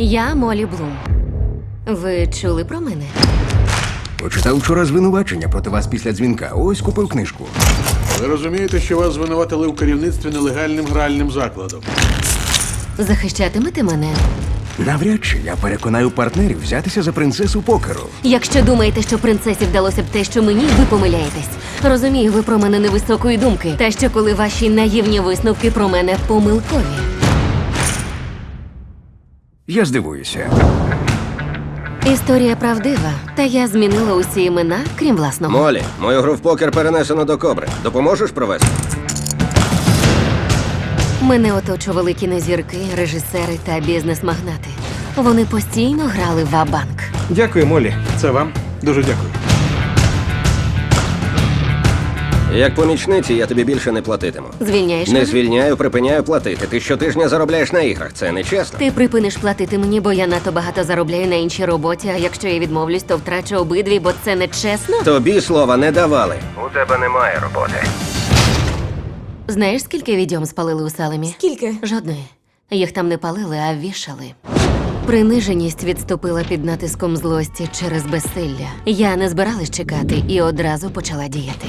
Я Молі Блум. Ви чули про мене? Почитав вчора звинувачення проти вас після дзвінка. Ось купив книжку. Ви розумієте, що вас звинуватили у керівництві нелегальним гральним закладом. Захищатимете мене? Навряд чи я переконаю партнерів взятися за принцесу покеру. Якщо думаєте, що принцесі вдалося б те, що мені, ви помиляєтесь. Розумію, ви про мене невисокої думки. Та що коли ваші наївні висновки про мене помилкові. Я здивуюся. Історія правдива, та я змінила усі імена, крім власного. Молі, мою гру в покер перенесено до кобри. Допоможеш провести? Мене оточували кінозірки, режисери та бізнес-магнати. Вони постійно грали в банк Дякую, Молі. Це вам дуже дякую. Як помічниці, я тобі більше не платитиму. Звільняєш Не мене? звільняю, припиняю платити. Ти щотижня заробляєш на іграх. Це не чесно. Ти припиниш платити мені, бо я надто багато заробляю на іншій роботі. А якщо я відмовлюсь, то втрачу обидві, бо це не чесно. Тобі слова не давали. У тебе немає роботи. Знаєш, скільки відьом спалили у Салемі? Скільки? Жодної. Їх там не палили, а вішали. Приниженість відступила під натиском злості через безсилля. Я не збиралась чекати і одразу почала діяти.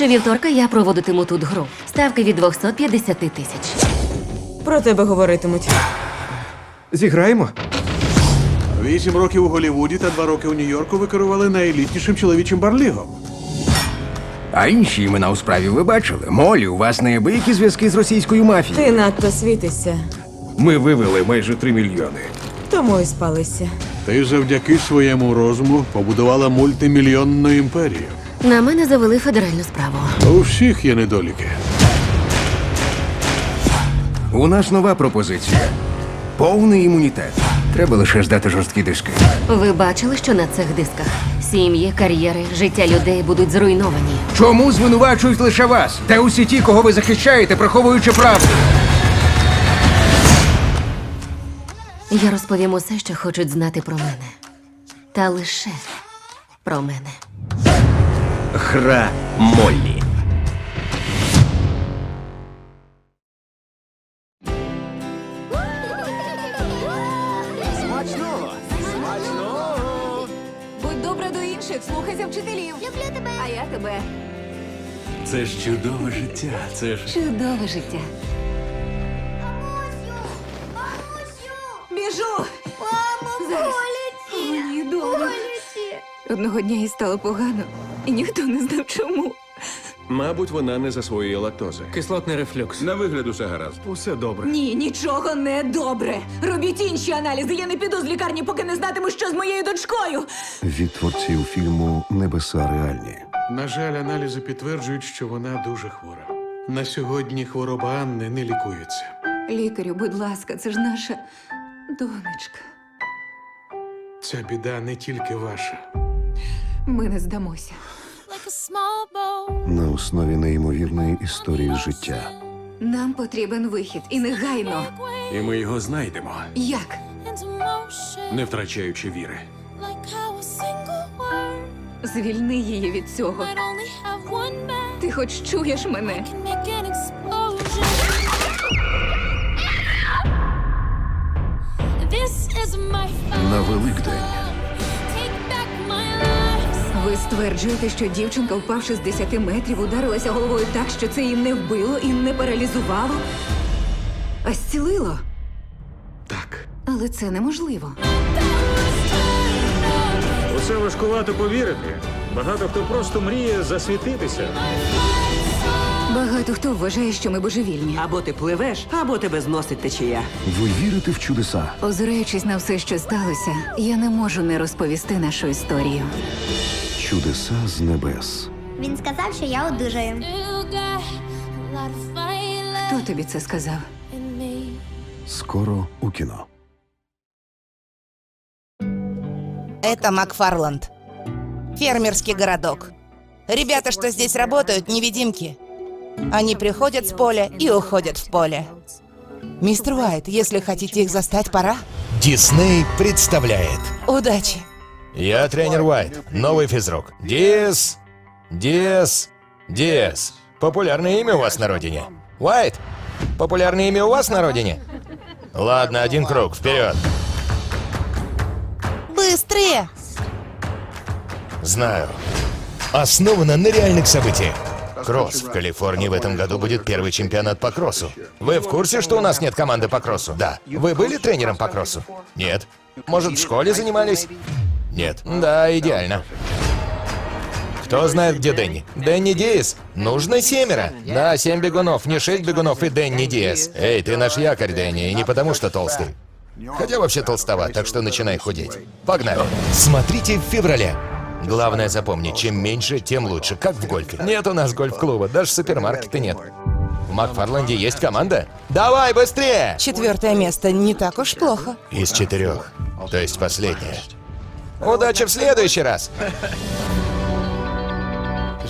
Щовівторка я проводитиму тут гру. Ставки від 250 тисяч. Про тебе говоритимуть. Зіграємо? Вісім років у Голлівуді та два роки у Нью-Йорку ви керували найелітнішим чоловічим барлігом. А інші імена у справі ви бачили. Молі, у вас неабиякі зв'язки з російською мафією. Ти надто світишся, Ми вивели майже 3 мільйони. тому і спалися. Ти завдяки своєму розуму побудувала мультимільйонну імперію. На мене завели федеральну справу. У всіх є недоліки. У нас нова пропозиція. Повний імунітет. Треба лише здати жорсткі диски. Ви бачили, що на цих дисках сім'ї, кар'єри, життя людей будуть зруйновані. Чому звинувачують лише вас? Та усі ті, кого ви захищаєте, приховуючи правду. Я розповім усе, що хочуть знати про мене. Та лише про мене. Гра Моллі. Будь добра до інших, слухайся вчителів. Люблю тебе. А я тебе. Це ж чудове життя. Це ж Чудове життя. Біжу! Мамо, Зараз. Мені добре. Одного дня їй стало погано, і ніхто не знав чому. мабуть, вона не засвоює лактози. Кислотний рефлюкс. На вигляд усе гаразд. Усе добре. Ні, нічого не добре. Робіть інші аналізи. Я не піду з лікарні, поки не знатиму, що з моєю дочкою. від творців фільму Небеса реальні. На жаль, аналізи підтверджують, що вона дуже хвора. На сьогодні хвороба Анни не лікується. Лікарю, будь ласка, це ж наша донечка. Ця біда не тільки ваша. Ми не здамося. на основі неймовірної історії з життя. Нам потрібен вихід і негайно. І ми його знайдемо, Як? не втрачаючи віри. Звільни її від цього. Ти хоч чуєш мене? На Великдень Ви стверджуєте, що дівчинка, впавши з 10 метрів, ударилася головою так, що це її не вбило і не паралізувало, а зцілило. Так. Але це неможливо. У це важкувато повірити. Багато хто просто мріє засвітитися. Багато хто вважає, що ми божевільні. Або ти пливеш, або тебе зносить течія. ви вірите в чудеса? Озираючись на все, що сталося, я не можу не розповісти нашу історію. Чудеса з небес. Він сказав, що я одужаю. Хто тобі це сказав? Скоро у кіно. Это Макфарланд. Фермерский городок. Ребята, что здесь работают, невидимки. Они приходят с поля и уходят в поле. Мистер Уайт, если хотите их застать, пора. Дисней представляет. Удачи! Я тренер Уайт, новый физрук. Диас, Диас, Диас. Популярное имя у вас на родине. Уайт, популярное имя у вас на родине? Ладно, один круг, вперед. Быстрее! Знаю. Основано на реальных событиях. Кросс. В Калифорнии в этом году будет первый чемпионат по кроссу. Вы в курсе, что у нас нет команды по кроссу? Да. Вы были тренером по кроссу? Нет. Может, в школе занимались? Нет. Да, идеально. Кто знает, где Дэнни? Дэнни Диас. Нужно семеро. Да, семь бегунов, не шесть бегунов и Дэнни Диас. Эй, ты наш якорь, Дэнни, и не потому что толстый. Хотя вообще толстоват, так что начинай худеть. Погнали. Смотрите в феврале. Главное запомни, чем меньше, тем лучше, как в гольфе. Нет у нас гольф-клуба, даже супермаркета нет. В Макфарланде есть команда? Давай, быстрее! Четвертое место не так уж плохо. Из четырех, то есть последнее. Удачи в следующий раз!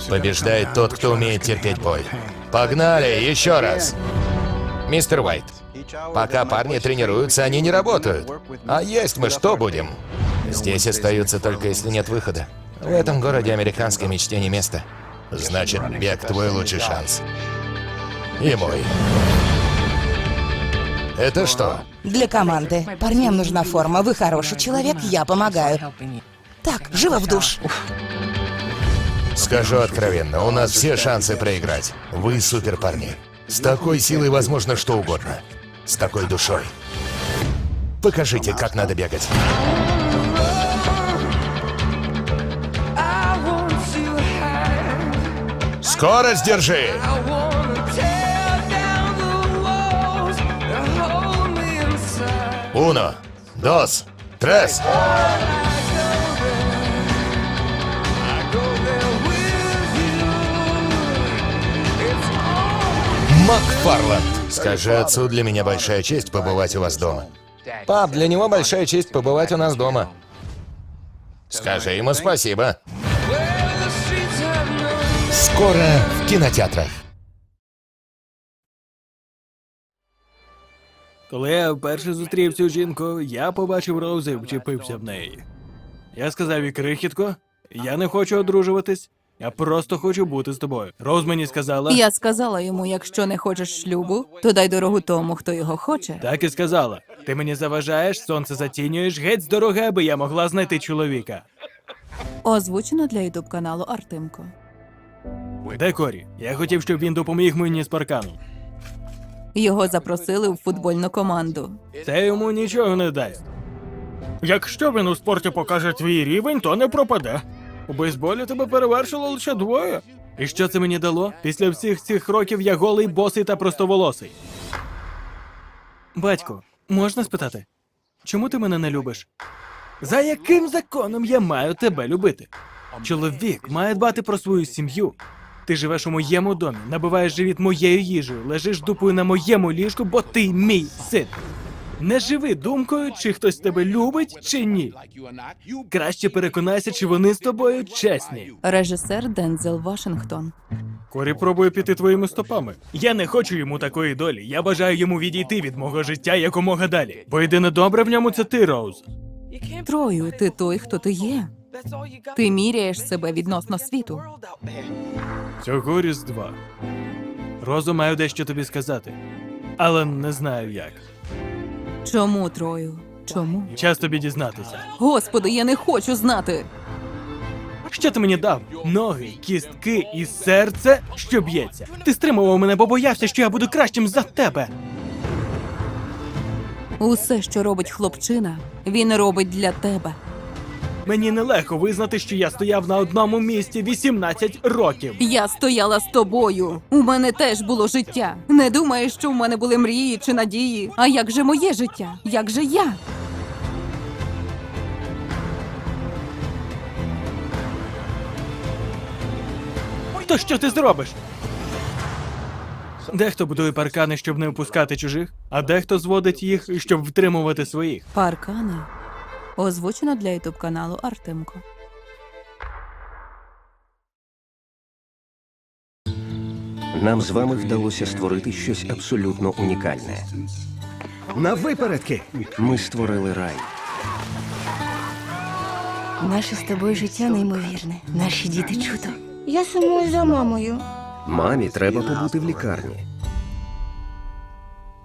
Побеждает тот, кто умеет терпеть боль. Погнали, еще раз! Мистер Уайт, пока парни тренируются, они не работают. А есть мы что будем? Здесь остаются только если нет выхода. В этом городе американской мечте не место. Значит, бег твой лучший шанс. И мой. Это что? Для команды. Парням нужна форма. Вы хороший человек, я помогаю. Так, живо в душ. Скажу откровенно, у нас все шансы проиграть. Вы супер парни. С такой силой возможно что угодно. С такой душой. Покажите, как надо бегать. Скорость держи! Уно, дос, трес. Макфарланд. Скажи отцу, для меня большая честь побывать у вас дома. Пап, для него большая честь побывать у нас дома. Скажи ему спасибо. Скоро в кинотеатрах. Коли я вперше зустрів цю жінку, я побачив Роуз і вчепився в неї. Я сказав їй крихітко, я не хочу одружуватись, я просто хочу бути з тобою. Роуз мені сказала, Я сказала йому, якщо не хочеш шлюбу, то дай дорогу тому, хто його хоче. так і сказала. Ти мені заважаєш, сонце затінюєш, геть з дороги, аби я могла знайти чоловіка. Озвучено для ютуб каналу Артемко. Де Корі? Я хотів, щоб він допоміг мені з парканом. Його запросили в футбольну команду. Це йому нічого не дасть. Якщо він у спорті покаже твій рівень, то не пропаде. У бейсболі тебе перевершило лише двоє. І що це мені дало? Після всіх цих років я голий, босий та простоволосий. Батько, можна спитати, чому ти мене не любиш? За яким законом я маю тебе любити? Чоловік має дбати про свою сім'ю. Ти живеш у моєму домі, набиваєш живіт моєю їжею, лежиш дупою на моєму ліжку, бо ти мій син. Не живи думкою, чи хтось тебе любить, чи ні. Краще переконайся, чи вони з тобою чесні. Режисер Дензел Вашингтон. Корі пробує піти твоїми стопами. Я не хочу йому такої долі. Я бажаю йому відійти від мого життя якомога далі. Бо єдине добре в ньому це ти, Роуз. Трою, ти той, хто ти є. Ти міряєш себе відносно світу. Цього різдва. Розу маю дещо тобі сказати, але не знаю як. Чому Трою? Чому? Час тобі дізнатися. Господи, я не хочу знати. Що ти мені дав? Ноги, кістки і серце, що б'ється. Ти стримував мене, бо боявся, що я буду кращим за тебе. Усе, що робить хлопчина, він робить для тебе. Мені нелегко визнати, що я стояв на одному місці 18 років. Я стояла з тобою. У мене теж було життя. Не думаєш, що в мене були мрії чи надії. А як же моє життя? Як же я? То що ти зробиш? Дехто будує паркани, щоб не впускати чужих, а дехто зводить їх, щоб втримувати своїх. Паркани. Озвучено для ютуб каналу Артемко. Нам з вами вдалося створити щось абсолютно унікальне. На випередки! Ми створили рай. Наше з тобою життя неймовірне. Наші діти чудо. Я сумую за мамою. Мамі треба побути в лікарні.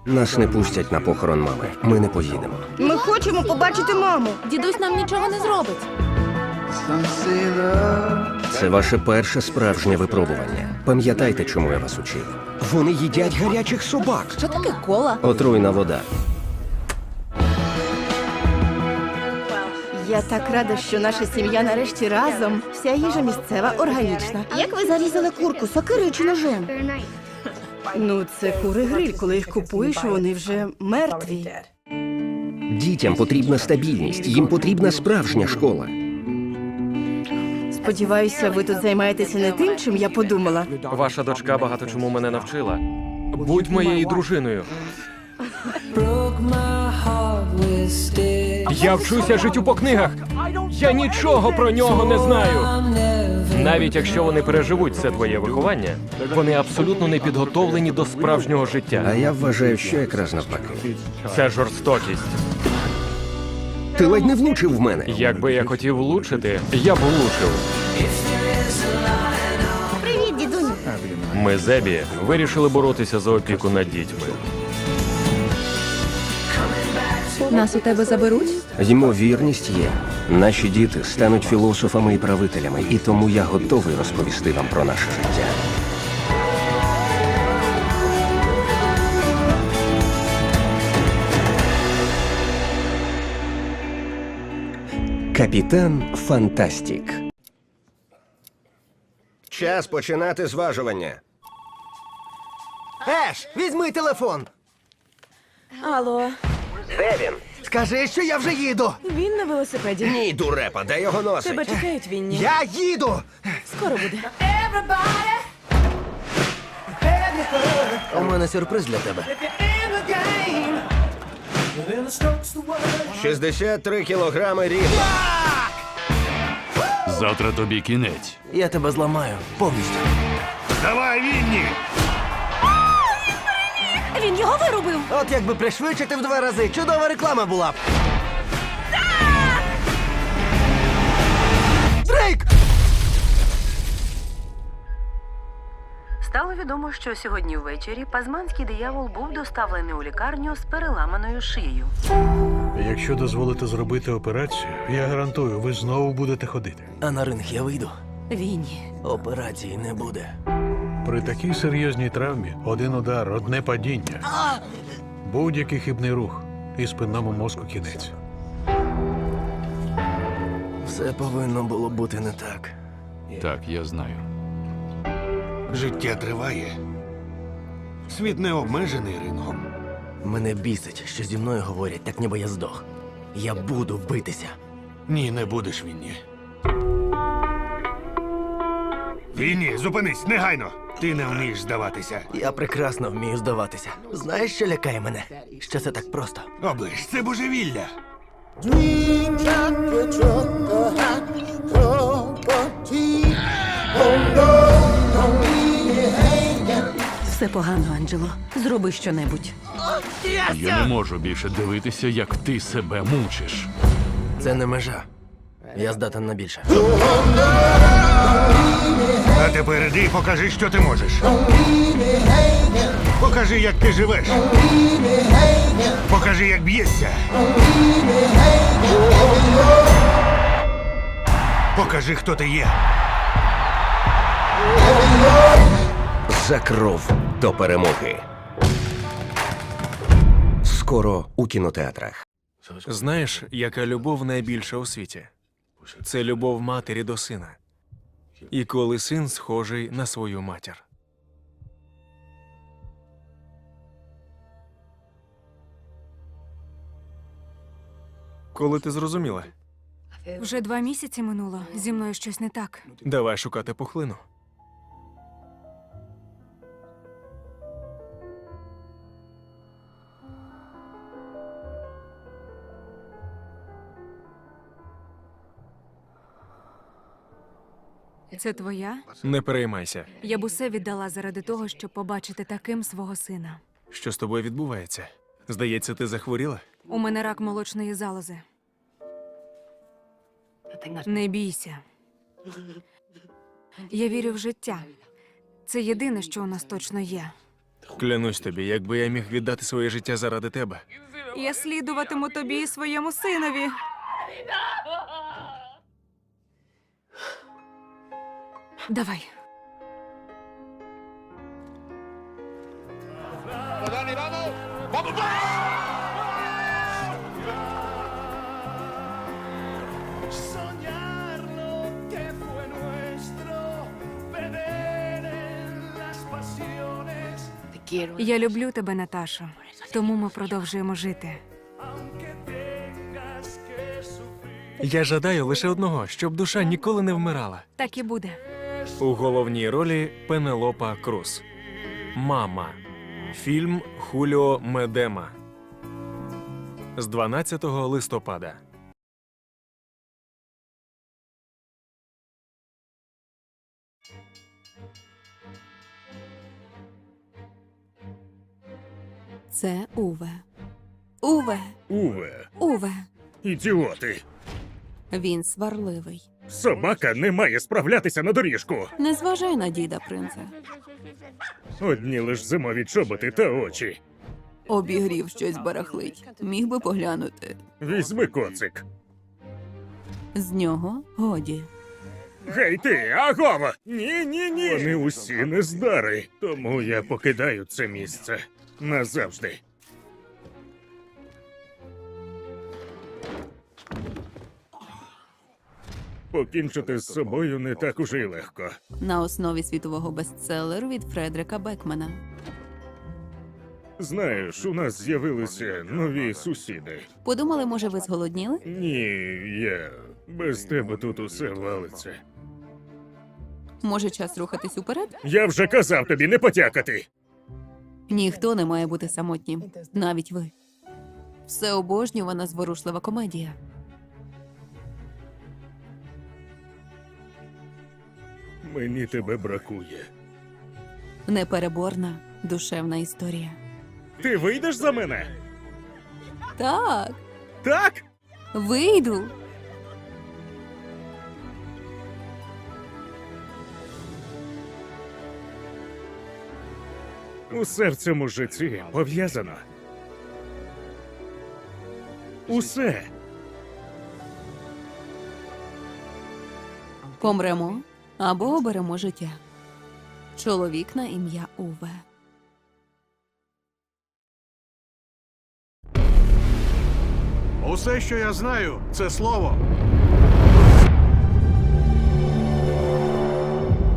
Нас не пустять на похорон мами. Ми не поїдемо. Ми хочемо побачити маму. Дідусь нам нічого не зробить. Це ваше перше справжнє випробування. Пам'ятайте, чому я вас учив. Вони їдять гарячих собак. Що таке кола? Отруйна вода. Я так рада, що наша сім'я нарешті разом. Вся їжа місцева, органічна. Як ви зарізали курку, сокирою чи ножем? Ну, це кури гриль. Коли їх купуєш, вони вже мертві. Дітям потрібна стабільність, їм потрібна справжня школа. Сподіваюся, ви тут займаєтеся не тим, чим я подумала. Ваша дочка багато чому мене навчила. Будь моєю дружиною. Я вчуся життю по книгах. Я нічого про нього не знаю. Навіть якщо вони переживуть це твоє виховання, вони абсолютно не підготовлені до справжнього А життя. я вважаю, що якраз навпаки. Це жорстокість. Ти ледь не влучив в мене. Якби я хотів влучити, я б влучив. Привіт, дідунь. Ми з Ебі вирішили боротися за опіку над дітьми. Нас у тебе заберуть? Ймовірність є. Наші діти стануть філософами і правителями, і тому я готовий розповісти вам про наше життя. Капітан Фантастік. Час починати зважування. Еш, візьми телефон. Алло, Де він? Скажи, що я вже їду. він на велосипеді. Ні, дурепа, де його носить? Тебе чекають Вінні. Я їду. Скоро буде. У мене сюрприз для тебе. 63 кілограми рівно. Завтра тобі кінець. Я тебе зламаю повністю. Давай, Вінні! Він його вирубив. От якби пришвидшити в два рази, чудова реклама була б. Дрейк! Стало відомо, що сьогодні ввечері пазманський диявол був доставлений у лікарню з переламаною шиєю. Якщо дозволите зробити операцію, я гарантую, ви знову будете ходити. А на ринг я вийду. Вінні. Операції не буде. При такій серйозній травмі один удар, одне падіння. Будь-який хибний рух і спинному мозку кінець. Все повинно було бути не так. Так, я знаю. Життя триває. Світ не обмежений рингом. Мене бісить, що зі мною говорять, так ніби я здох. Я буду битися. Ні, не будеш Вінні. Вінні, зупинись, негайно! Ти не вмієш здаватися. Я прекрасно вмію здаватися. Знаєш, що лякає мене? Що це так просто. Оближ, це божевілля. Все погано, Анджело. Зроби щонебудь. Я не можу більше дивитися, як ти себе мучиш. Це не межа. Я здатен на більше. А тепер іди і покажи, що ти можеш. Покажи, як ти живеш. Покажи, як б'єшся. Покажи, хто ти є. За кров до перемоги. Скоро у кінотеатрах. Знаєш, яка любов найбільша у світі? Це любов матері до сина. І коли син схожий на свою матір. Коли ти зрозуміла? Вже два місяці минуло. Зі мною щось не так. Давай шукати пухлину. Це твоя? Не переймайся. Я б усе віддала заради того, щоб побачити таким свого сина. Що з тобою відбувається? Здається, ти захворіла? У мене рак молочної залози. Не бійся. Я вірю в життя. Це єдине, що у нас точно є. Клянусь тобі, якби я міг віддати своє життя заради тебе. Я слідуватиму тобі і своєму синові. Давай. Soñar lo que fue nuestro, beber en las pasiones. Я люблю тебе, Наташо. Тому ми продовжуємо жити. Tengas que sufrir. Я жадаю лише одного, щоб душа ніколи не вмирала. Так і буде. У головній ролі Пенелопа Круз. Мама. Фільм Хуліо Медема. З 12 листопада. Це Уве. Уве. Уве, Уве. ідіоти. Він сварливий. Собака не має справлятися на доріжку. Не зважай на діда, принце. Одні лиш зимові чоботи та очі. Обігрів щось барахлить. Міг би поглянути. Візьми коцик. З нього годі. Гей ти, агова! Ні, ні, ні. Вони усі нездари, тому я покидаю це місце назавжди. Покінчити з собою не так уже й легко. На основі світового бестселеру від Фредрика Бекмана. Знаєш, у нас з'явилися нові сусіди. Подумали, може, ви зголодніли? Ні, я без тебе тут усе валиться. Може, час рухатись уперед? Я вже казав тобі не потякати. Ніхто не має бути самотнім, навіть ви. Все обожнювана зворушлива комедія. Мені тебе бракує. Непереборна душевна історія. Ти вийдеш за мене? Так, Так? вийду. Усе в цьому житті пов'язано. Усе. Помремо або оберемо життя. Чоловік на ім'я Уве. Усе, що я знаю, це слово.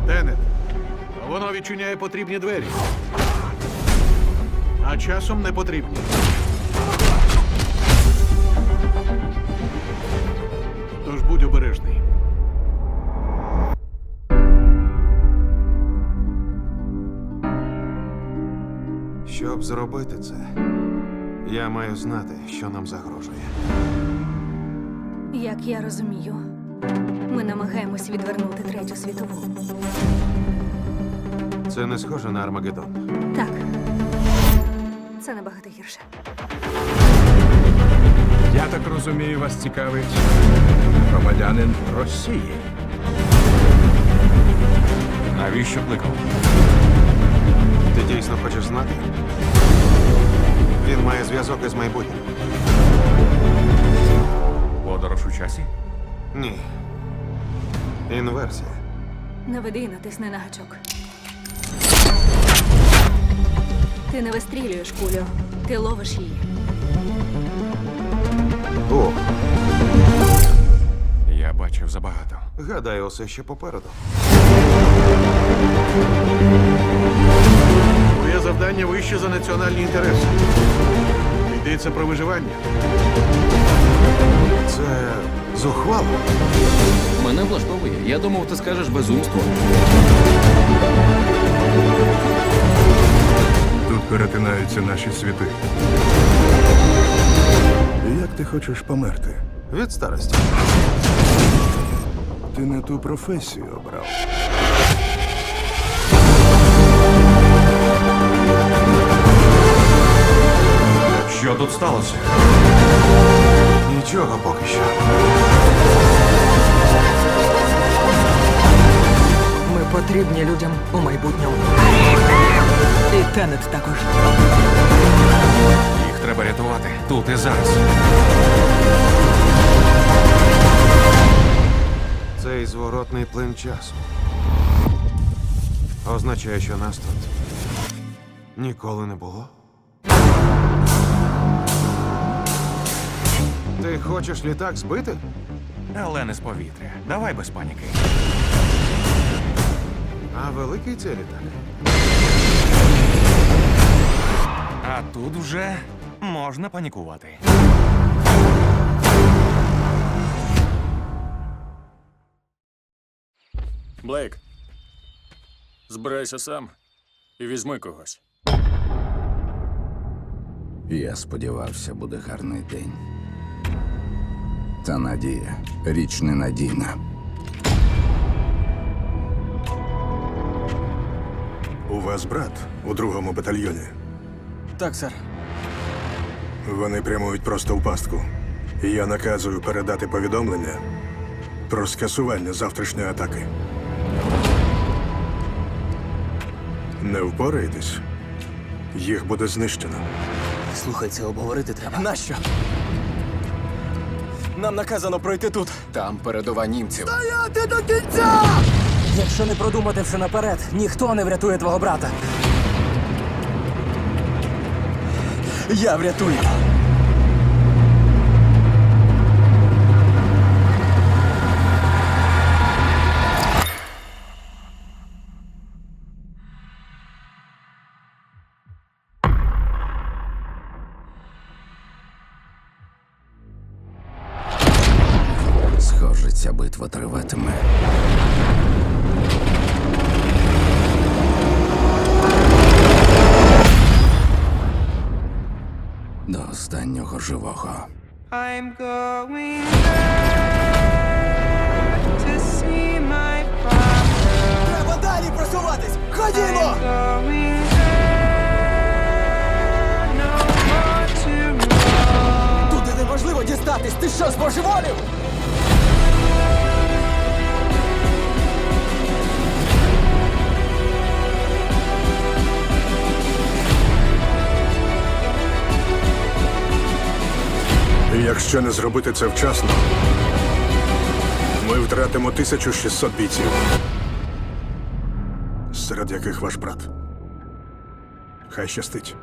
Тенет. Воно відчиняє потрібні двері. А часом не потрібні. Зробити це, я маю знати, що нам загрожує. Як я розумію, ми намагаємось відвернути третю світову. Це не схоже на Армагеддон. Так. Це набагато гірше. Я так розумію, вас цікавить громадянин Росії. Навіщо кликав? Ти дійсно хочеш знати? Він має зв'язок із майбутнім. Подорож у часі? Ні. Інверсія. Наведи і натисни на гачок. Ти не вистрілюєш кулю, ти ловиш її. О, Я бачив забагато. гадаю, усе ще попереду. Завдання вище за національні інтереси. Йдеться про виживання. Це зухвало. Мене влаштовує. Я думав, ти скажеш безумство. Тут перетинаються наші світи. Як ти хочеш померти? Від старості. Ти не ту професію обрав. Що тут сталося? Нічого поки що. Ми потрібні людям у майбутньому. І Тенет також. Їх треба рятувати тут і зараз. Цей зворотний плин часу означає, що нас тут ніколи не було. Ти хочеш літак збити? Але не з повітря. Давай без паніки. А великий це літак. А тут вже можна панікувати. Блейк, збирайся сам і візьми когось. Я сподівався, буде гарний день. Та надія річ ненадійна. У вас брат у другому батальйоні. Так, сер. Вони прямують просто в пастку. І я наказую передати повідомлення про скасування завтрашньої атаки. Не впораєтесь, їх буде знищено. Слухай, це обговорити треба. Нащо? Нам наказано пройти тут. Там передова німців. Стояти до кінця! Якщо не продумати все наперед, ніхто не врятує твого брата. Я врятую. Ця битва триватиме. До останнього живого. I'm going to see my father. Треба далі просуватись! Ходімо! Туди неможливо дістатись! Ти що, збожеволів? Якщо не зробити це вчасно, ми втратимо 1600 бійців, серед яких ваш брат. Хай щастить.